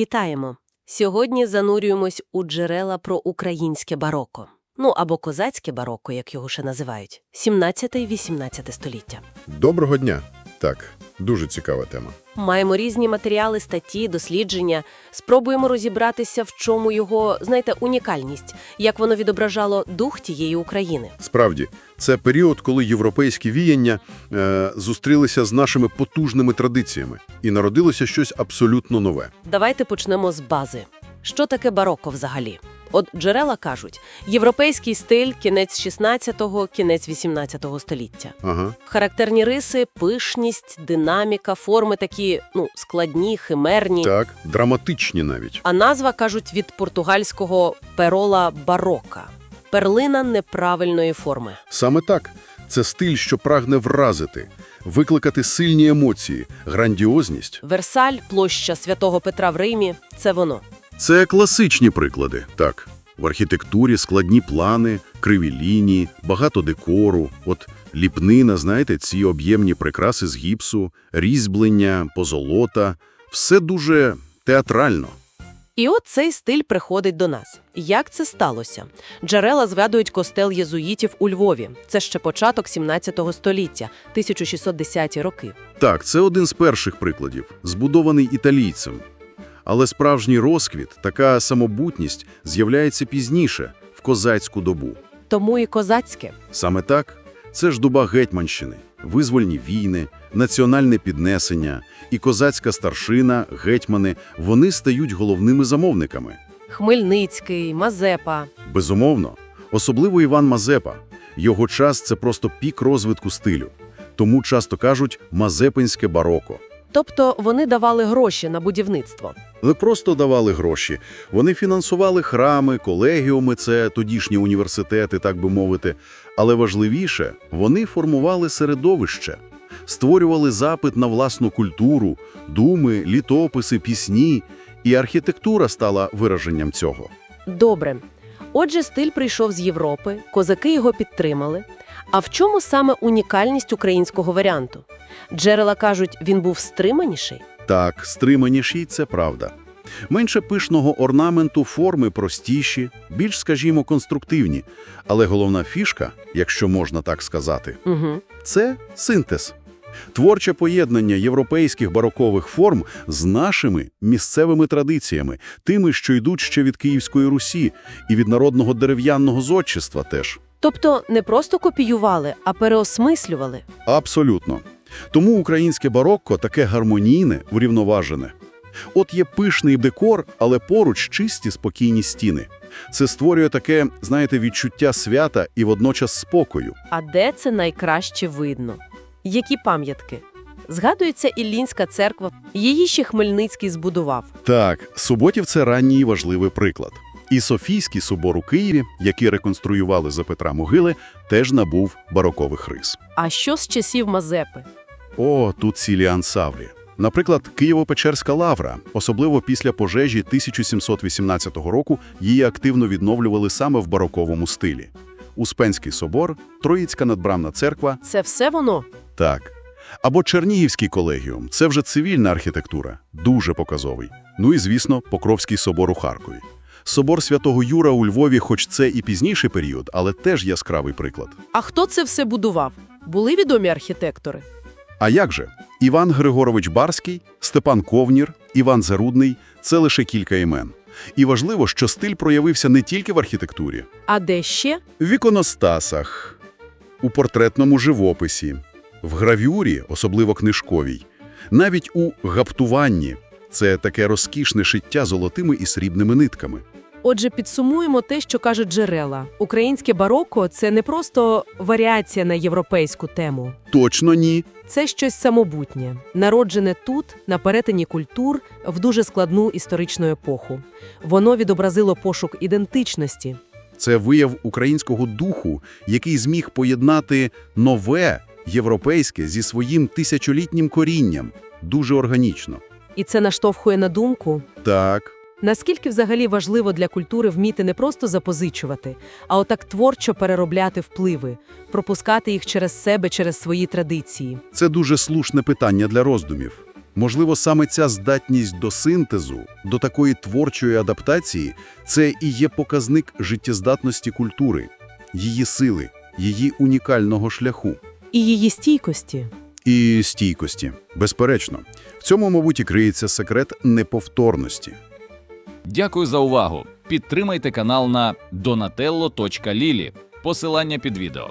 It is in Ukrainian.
Вітаємо! Сьогодні занурюємось у джерела про українське бароко. Ну або козацьке бароко, як його ще називають, 17-18 століття. Доброго дня. Так, дуже цікава тема. Маємо різні матеріали, статті, дослідження. Спробуємо розібратися, в чому його, знаєте, унікальність, як воно відображало дух тієї України. Справді, це період, коли європейські віяння е, зустрілися з нашими потужними традиціями і народилося щось абсолютно нове. Давайте почнемо з бази. Що таке бароко взагалі? От джерела кажуть, європейський стиль кінець 16-го, кінець 18-го століття. Ага. Характерні риси, пишність, динаміка, форми такі, ну, складні, химерні. Так, драматичні навіть. А назва, кажуть, від португальського перола барока. Перлина неправильної форми. Саме так. Це стиль, що прагне вразити, викликати сильні емоції, грандіозність. Версаль, площа Святого Петра в Римі – це воно. Це класичні приклади, так. В архітектурі складні плани, криві лінії, багато декору. От ліпнина, знаєте, ці об'ємні прикраси з гіпсу, різьблення, позолота. Все дуже театрально. І от цей стиль приходить до нас. Як це сталося? Джерела згадують костел єзуїтів у Львові. Це ще початок 17 століття, 1610 роки. Так, це один з перших прикладів, збудований італійцем. Але справжній розквіт, така самобутність з'являється пізніше, в козацьку добу. Тому і козацьке. Саме так, це ж доба Гетьманщини, визвольні війни, національне піднесення і козацька старшина, гетьмани, вони стають головними замовниками. Хмельницький, Мазепа. Безумовно, особливо Іван Мазепа. Його час – це просто пік розвитку стилю. Тому часто кажуть «мазепинське бароко». Тобто вони давали гроші на будівництво. Не просто давали гроші. Вони фінансували храми, колегіуми, це тодішні університети, так би мовити. Але важливіше, вони формували середовище, створювали запит на власну культуру, думи, літописи, пісні. І архітектура стала вираженням цього. Добре. Отже, стиль прийшов з Європи, козаки його підтримали. А в чому саме унікальність українського варіанту? Джерела кажуть, він був стриманіший. Так, стриманіші – це правда. Менше пишного орнаменту, форми простіші, більш, скажімо, конструктивні. Але головна фішка, якщо можна так сказати, Угу. це синтез. Творче поєднання європейських барокових форм з нашими місцевими традиціями, тими, що йдуть ще від Київської Русі і від народного дерев'яного зодчества теж. Тобто не просто копіювали, а переосмислювали. Абсолютно. Тому українське барокко таке гармонійне, врівноважене. От є пишний декор, але поруч чисті спокійні стіни. Це створює таке, знаєте, відчуття свята і водночас спокою. А де це найкраще видно? Які пам'ятки? Згадується Іллінська церква. Її ще Хмельницький збудував. Так, Суботів – це ранній важливий приклад. І Софійський собор у Києві, який реконструювали за Петра Могили, теж набув барокових рис. А що з часів Мазепи? О, тут цілі ансамблі. Наприклад, Києво-Печерська лавра, особливо після пожежі 1718 року, її активно відновлювали саме в бароковому стилі. Успенський собор, Троїцька надбрамна церква Це все воно? Так. Або Чернігівський колегіум – це вже цивільна архітектура, дуже показовий. Ну і, звісно, Покровський собор у Харкові. Собор Святого Юра у Львові, хоч це і пізніший період, але теж яскравий приклад. А хто це все будував? Були відомі архітектори? А як же? Іван Григорович Барський, Степан Ковнір, Іван Зарудний – це лише кілька імен. І важливо, що стиль проявився не тільки в архітектурі. А де ще? В іконостасах, у портретному живописі, в гравюрі, особливо книжковій, навіть у гаптуванні – це таке розкішне шиття золотими і срібними нитками. Отже, підсумуємо те, що кажуть джерела. Українське бароко – це не просто варіація на європейську тему. Точно ні. Це щось самобутнє, народжене тут, на перетині культур, в дуже складну історичну епоху. Воно відобразило пошук ідентичності. Це вияв українського духу, який зміг поєднати нове, європейське зі своїм тисячолітнім корінням. Дуже органічно. І це наштовхує на думку, Так. Наскільки взагалі важливо для культури вміти не просто запозичувати, а отак творчо переробляти впливи, пропускати їх через себе, через свої традиції. Це дуже слушне питання для роздумів. Можливо, саме ця здатність до синтезу, до такої творчої адаптації – це і є показник життєздатності культури, її сили, її унікального шляху. І її стійкості. І стійкості. Безперечно. В цьому, мабуть, і криється секрет неповторності. Дякую за увагу. Підтримайте канал на donatello.lili. Посилання під відео.